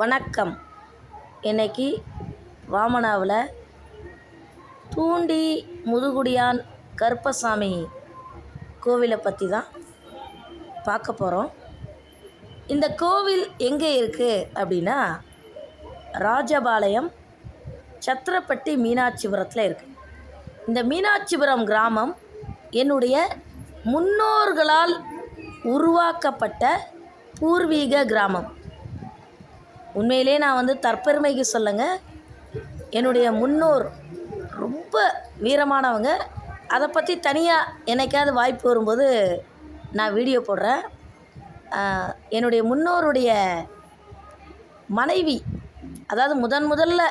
வணக்கம். இன்னைக்கு வாமனாவில் தூண்டி முதுகுடியான் கருப்பசாமி கோவிலை பற்றி தான் பார்க்க போகிறோம் இந்த கோவில் எங்கே இருக்குது அப்படின்னா ராஜபாளையம் சத்திரப்பட்டி மீனாட்சிபுரத்தில் இருக்குது இந்த மீனாட்சிபுரம் கிராமம் என்னுடைய முன்னோர்களால் உருவாக்கப்பட்ட பூர்வீக கிராமம். உண்மையிலே நான் வந்து தற்பெருமைக்கு சொல்லுங்க. என்னுடைய முன்னோர் ரொம்ப வீரமானவங்க. அதை பற்றி தனியாக என்னைக்காவது வாய்ப்பு வரும்போது நான் வீடியோ போடுறேன். என்னுடைய முன்னோருடைய மனைவி அதாவது முதன் முதல்ல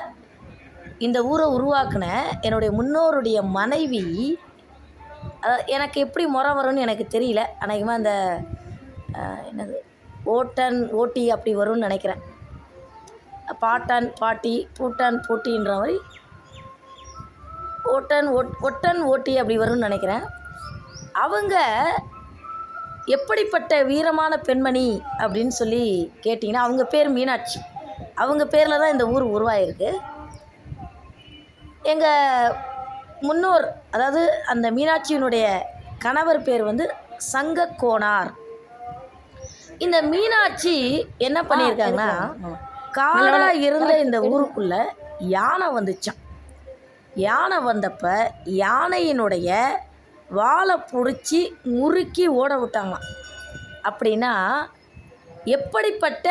இந்த ஊரை உருவாக்குன என்னுடைய முன்னோருடைய மனைவி எனக்கு எப்படி முறை வரும்னு எனக்கு தெரியல. அநேகமாக அந்த என்னது ஓட்டன் ஓட்டி அப்படி வரும்னு நினைக்கிறேன். பாட்டன் பாட்டி பூட்டன் பூட்டின்ற மாதிரி ஓட்டன் ஒட் ஒட்டன் ஓட்டி அப்படி வரும்னு நினைக்கிறேன். அவங்க எப்படிப்பட்ட வீரமான பெண்மணி அப்படின்னு சொல்லி கேட்டிங்கன்னா அவங்க பேர் மீனாட்சி. அவங்க பேரில் தான் இந்த ஊர் உருவாயிருக்கு. எங்கள் முன்னோர் அதாவது அந்த மீனாட்சியினுடைய கணவர் பேர் வந்து சங்க கோனார் இந்த மீனாட்சி என்ன பண்ணியிருக்காங்கன்னா காடா இருந்த இந்த ஊருக்குள்ள யானை வந்துச்சான் யானை வந்தப்ப யானையினுடைய வாலை பிடிச்சி முறுக்கி ஓட விட்டாங்களாம். அப்படின்னா எப்படிப்பட்ட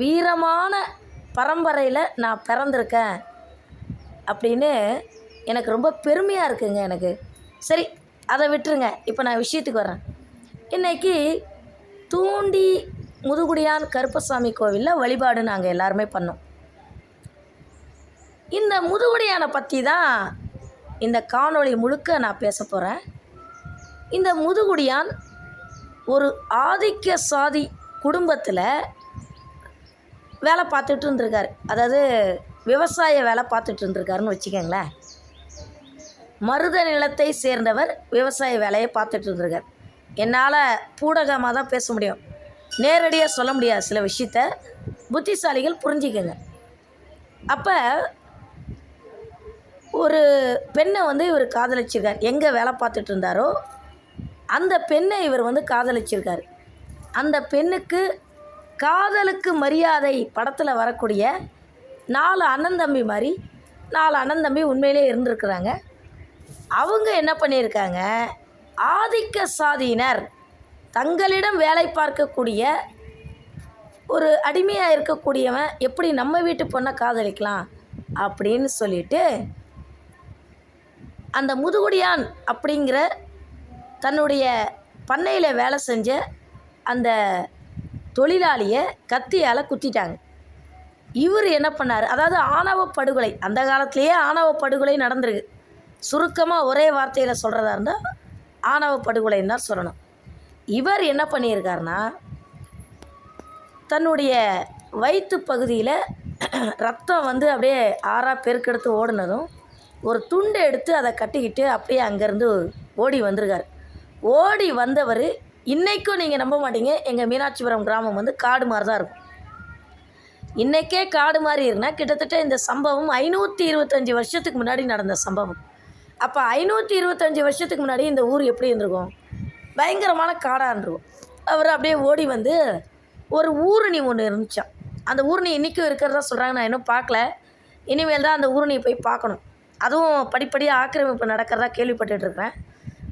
வீரமான பரம்பரையில் நான் பிறந்திருக்கேன் அப்படின்னு எனக்கு ரொம்ப பெருமையாக இருக்குங்க எனக்கு. சரி அதை விட்டுருங்க. இப்போ நான் விஷயத்துக்கு வரேன் இன்னைக்கு தூண்டி முதுகுடியான் கருப்பசாமி கோவிலில் வழிபாடு நாங்கள் எல்லாருமே பண்ணோம். இந்த முதுகுடியானை பற்றி தான் இந்த காணொளி முழுக்க நான் பேச போகிறேன் இந்த முதுகுடியான் ஒரு ஆதிக்க சாதி குடும்பத்தில் வேலை பார்த்துட்டு இருந்திருக்காரு. அதாவது விவசாய வேலை பார்த்துட்டு இருந்திருக்காருன்னு வச்சுக்கோங்களேன். மருத நிலத்தை சேர்ந்தவர் விவசாய வேலையை பார்த்துட்டு இருந்திருக்கார். என்னால் பூடகமாக தான் பேச முடியும். நேரடியாக சொல்ல முடியாது சில விஷயத்த புத்திசாலிகள் புரிஞ்சிக்கங்க. அப்போ ஒரு பெண்ணை வந்து இவர் காதலிச்சிருக்கார். எங்கே வேலை பார்த்துட்டு இருந்தாரோ அந்த பெண்ணை இவர் வந்து காதலிச்சிருக்கார். அந்த பெண்ணுக்கு காதலுக்கு மரியாதை படத்தில் வரக்கூடிய நாலு அண்ணன் தம்பி மாதிரி நாலு அண்ணன் தம்பி உண்மையிலே இருந்திருக்கிறாங்க. அவங்க என்ன பண்ணியிருக்காங்க? ஆதிக்க சாதியினர். தங்களிடம் வேலை பார்க்கக்கூடிய ஒரு அடிமையாக இருக்கக்கூடியவன் எப்படி நம்ம வீட்டு பொண்ணை காதலிக்கலாம் அப்படின்னு சொல்லிட்டு அந்த முதுகுடியான் அப்படிங்கிற தன்னுடைய பண்ணையில் வேலை செஞ்ச அந்த தொழிலாளியை கத்தியால் குத்திட்டாங்க. இவர் என்ன பண்ணார்? அதாவது ஆணவ படுகொலை. அந்த காலத்திலேயே ஆணவ படுகொலை நடந்திருக்கு. சுருக்கமாக ஒரே வார்த்தையில் சொல்கிறதா இருந்தால் ஆணவ படுகொலைன்னு தான் சொல்லணும். இவர் என்ன பண்ணியிருக்காருன்னா தன்னுடைய வயிற்று பகுதியில் ரத்தம் வந்து அப்படியே ஆறாக பெருக்கெடுத்து ஓடினதும் ஒரு துண்டை எடுத்து அதை கட்டிக்கிட்டு அப்படியே அங்கேருந்து ஓடி வந்திருக்கார். ஓடி வந்தவர் இன்றைக்கும் நீங்கள் நம்ப மாட்டீங்க. எங்கள் மீனாட்சிபுரம் கிராமம் வந்து காடு மாதிரி தான் இருக்கும். இன்றைக்கே காடு மாதிரி இருக்குன்னா கிட்டத்தட்ட இந்த சம்பவம் ஐநூற்றி இருபத்தஞ்சி வருஷத்துக்கு முன்னாடி நடந்த சம்பவம். அப்போ ஐநூற்றி இருபத்தஞ்சி வருஷத்துக்கு முன்னாடி இந்த ஊர் எப்படி இருந்திருக்கும்? பயங்கரமான காடாக இருந்திருக்கும் அவர் அப்படியே ஓடி வந்து ஒரு ஊருணி ஒன்று இருந்துச்சான் அந்த ஊருணி இன்றைக்கும் இருக்கிறதா சொல்கிறாங்க நான் இன்னும் பார்க்கல. இனிமேல் தான் அந்த ஊருணியை போய் பார்க்கணும். அதுவும் படிப்படியாக ஆக்கிரமிப்பு நடக்கிறதா கேள்விப்பட்டுட்டு இருக்கிறேன்.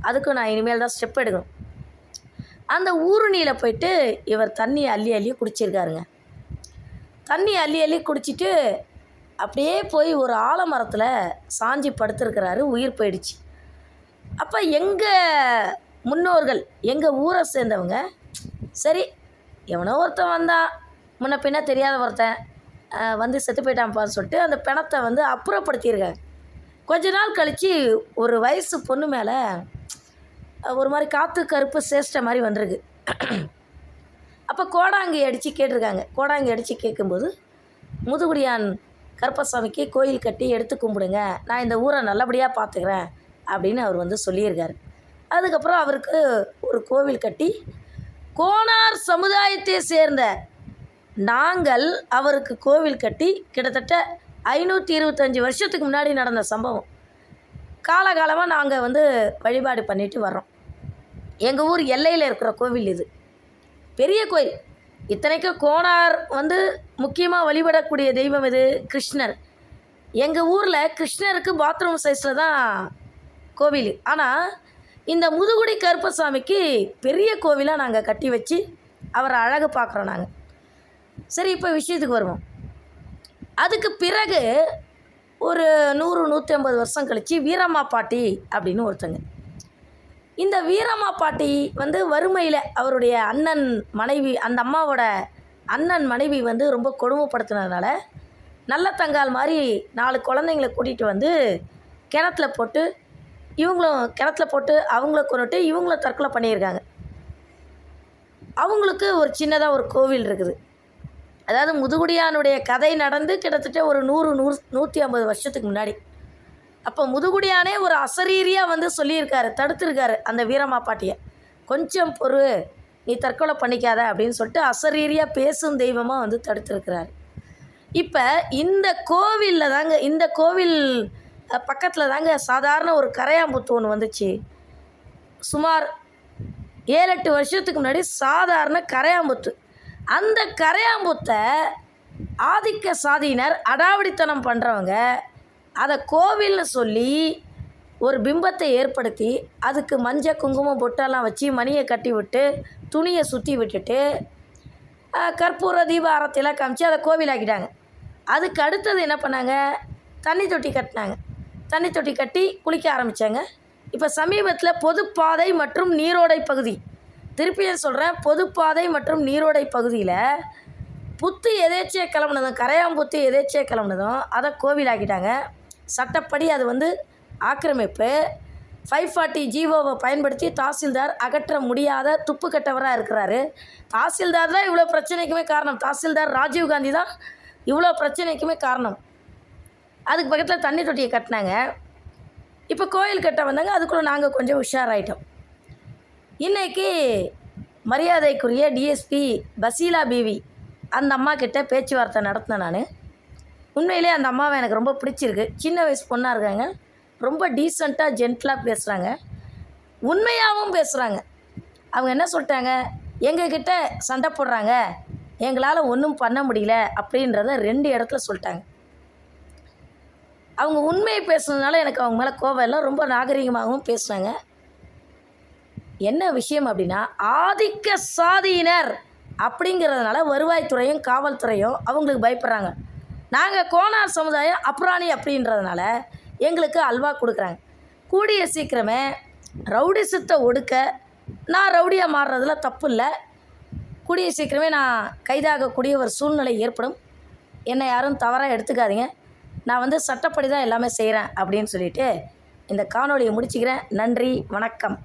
அதுக்கும் நான் இனிமேல் தான் ஸ்டெப் எடுக்கணும். அந்த ஊருணியில் போயிட்டு இவர் தண்ணி அள்ளி அள்ளி குடிச்சிருக்காருங்க. தண்ணி அள்ளி அள்ளி குடிச்சிட்டு அப்படியே போய் ஒரு ஆலமரத்தில் சாஞ்சி படுத்துருக்கிறாரு உயிர் போயிடுச்சு. அப்போ எங்கள் முன்னோர்கள் எங்கள் ஊரை சேர்ந்தவங்க சரி எவனோ ஒருத்தன் வந்தான் முன்ன பின்ன தெரியாத ஒருத்தன் வந்து செத்து போயிட்டான்ப்பான்னு சொல்லிட்டு அந்த பிணத்தை வந்து அப்புறப்படுத்தியிருக்காங்க. கொஞ்ச நாள் கழித்து ஒரு வயசு பொண்ணு மேலே ஒரு மாதிரி காற்று கருப்பு சேஷ்ட மாதிரி வந்திருக்கு. அப்போ கோடாங்கி அடித்து கேட்டிருக்காங்க. கோடாங்கி அடித்து கேட்கும்போது முதுகுடியான் கருப்பசாமிக்கு கோயில் கட்டி எடுத்து கும்பிடுங்க நான் இந்த ஊரை நல்லபடியாக பார்த்துக்கிறேன் அப்படின்னு அவர் வந்து சொல்லியிருக்காரு. அதுக்கப்புறம் அவருக்கு ஒரு கோவில் கட்டி கோனார் சமுதாயத்தை சேர்ந்த நாங்கள் அவருக்கு கோவில் கட்டி கிட்டத்தட்ட ஐநூற்றி இருபத்தஞ்சி வருஷத்துக்கு முன்னாடி நடந்த சம்பவம். காலகாலமாக நாங்கள் வந்து வழிபாடு பண்ணிட்டு வர்றோம். எங்கள் ஊர் எல்லையில் இருக்கிற கோவில் இது. பெரிய கோயில். இத்தனைக்கும் கோனார் வந்து முக்கியமாக வழிபடக்கூடிய தெய்வம் இது கிருஷ்ணர். எங்கள் ஊரில் கிருஷ்ணருக்கு பாத்ரூம் சைஸில் தான் கோவில். ஆனால் இந்த முதுகுடி கருப்பசாமிக்கு பெரிய கோவிலாக நாங்கள் கட்டி வச்சு அவரை அழகு பார்க்குறோம் நாங்கள் சரி இப்போ விஷயத்துக்கு வருவோம். அதுக்கு பிறகு ஒரு நூறு நூற்றி ஐம்பது வருஷம் கழித்து வீரம்மா பாட்டி அப்படின்னு ஒருத்தங்க. இந்த வீரம்மா பாட்டி வந்து வறுமையில் அவருடைய அண்ணன் மனைவி அந்த அம்மாவோட அண்ணன் மனைவி வந்து ரொம்ப கொடுமைப்படுத்தினதுனால நல்ல தங்கால் மாதிரி நாலு குழந்தைங்கள கூட்டிகிட்டு வந்து கிணத்துல போட்டு இவங்களும் கிணத்துல போட்டு அவங்கள கொண்டுட்டு இவங்களும் தற்கொலை பண்ணியிருக்காங்க. அவங்களுக்கு ஒரு சின்னதாக ஒரு கோவில் இருக்குது. அதாவது முதுகுடியானுடைய கதை நடந்து கிட்டத்தட்ட ஒரு நூறு நூறு நூற்றி ஐம்பது வருஷத்துக்கு முன்னாடி. அப்போ முதுகுடியானே ஒரு அசரீரியாக வந்து சொல்லியிருக்காரு தடுத்திருக்காரு அந்த வீரம்மா பாட்டியை. கொஞ்சம் பொறு நீ தற்கொலை பண்ணிக்காத அப்படின்னு சொல்லிட்டு அசரீரியாக பேசும் தெய்வமாக வந்து தடுத்திருக்கிறாரு. இப்போ இந்த கோவிலில் தாங்க இந்த கோவில் பக்கத்தில் தாங்க சாதாரண ஒரு கரையாம்புத்து ஒன்று வந்துச்சு. சுமார் ஏழு எட்டு வருஷத்துக்கு முன்னாடி சாதாரண கரையாம்புத்து. அந்த கரையாம்புத்தை ஆதிக்க சாதியினர் அடாவடித்தனம் பண்ணுறவங்க அதை கோவில்னு சொல்லி ஒரு பிம்பத்தை ஏற்படுத்தி அதுக்கு மஞ்சள் குங்குமம் பொட்டெல்லாம் வச்சு மணியை கட்டி விட்டு துணியை சுற்றி விட்டுட்டு கற்பூர தீப ஆரத்திலாம் காமிச்சு அதை கோவிலாக்கிட்டாங்க. அதுக்கு அடுத்தது என்ன பண்ணாங்க? தண்ணி தொட்டி கட்டினாங்க. தண்ணி தொட்டி கட்டி குளிக்க ஆரம்பித்தாங்க இப்போ சமீபத்தில் பொதுப்பாதை மற்றும் நீரோடை பகுதி. திருப்பியும் சொல்கிறேன் பொதுப்பாதை மற்றும் நீரோடை பகுதியில் புத்து எதேச்சியாக கிளம்புனதும் கரையாம்புத்து எதேச்சியாக கிளம்புனதும் அதை கோவிலாக்கிட்டாங்க. சட்டப்படி அது வந்து ஆக்கிரமிப்பு. ஃபைவ் ஃபார்ட்டி ஜீவோவை பயன்படுத்தி தாசில்தார் அகற்ற முடியாத துப்பு கட்டவராக இருக்கிறாரு. தாசில்தார் தான் இவ்வளோ பிரச்சனைக்குமே காரணம். தாசில்தார் ராஜீவ்காந்தி தான் இவ்வளோ பிரச்சனைக்குமே காரணம். அதுக்கு பக்கத்தில் தண்ணி தொட்டியை கட்டினாங்க. இப்போ கோயில் கட்ட வந்தாங்க. அதுக்குள்ளே நாங்கள் கொஞ்சம் உஷாராயிட்டோம். இன்றைக்கி மரியாதைக்குரிய டிஎஸ்பி பசீலா பிவி அந்த அம்மா கிட்ட பேச்சுவார்த்தை நடத்தினேன் நான். உண்மையிலே அந்த அம்மாவை எனக்கு ரொம்ப பிடிச்சிருக்கு. சின்ன வயசு பொண்ணாக இருக்காங்க. ரொம்ப டீசெண்டாக ஜென்டலாக பேசுகிறாங்க உண்மையாகவும் பேசுகிறாங்க அவங்க என்ன சொல்லிட்டாங்க? எங்ககிட்ட சண்டை போடுறாங்க. எங்களால் ஒன்றும் பண்ண முடியல அப்படின்றத ரெண்டு இடத்துல சொல்லிட்டாங்க. அவங்க உண்மையை பேசுனதுனால எனக்கு அவங்க மேலே கோவம் இல்லை. ரொம்ப நாகரிகமாகவும் பேசுனாங்க என்ன விஷயம் அப்படின்னா ஆதிக்க சாதியினர் அப்படிங்கிறதுனால வருவாய்த்துறையும் காவல்துறையும் அவங்களுக்கு பயப்படுறாங்க. நாங்கள் கோனார் சமுதாயம் அப்ராணி அப்படின்றதுனால எங்களுக்கு அல்வா கொடுக்குறாங்க. கூடிய சீக்கிரமே ரவுடிசத்தை ஒடுக்க நான் ரவுடியாக மாறுறதுல தப்பு இல்லை. கூடிய சீக்கிரமே நான் கைதாகக்கூடிய ஒரு சூழ்நிலை ஏற்படும். என்னை யாரும் தவறாக எடுத்துக்காதீங்க. நான் வந்து சட்டப்படி தான் எல்லாமே செய்கிறேன் அப்படின்னு சொல்லிட்டு இந்த காணொளியை முடிச்சுக்கிறேன். நன்றி வணக்கம்.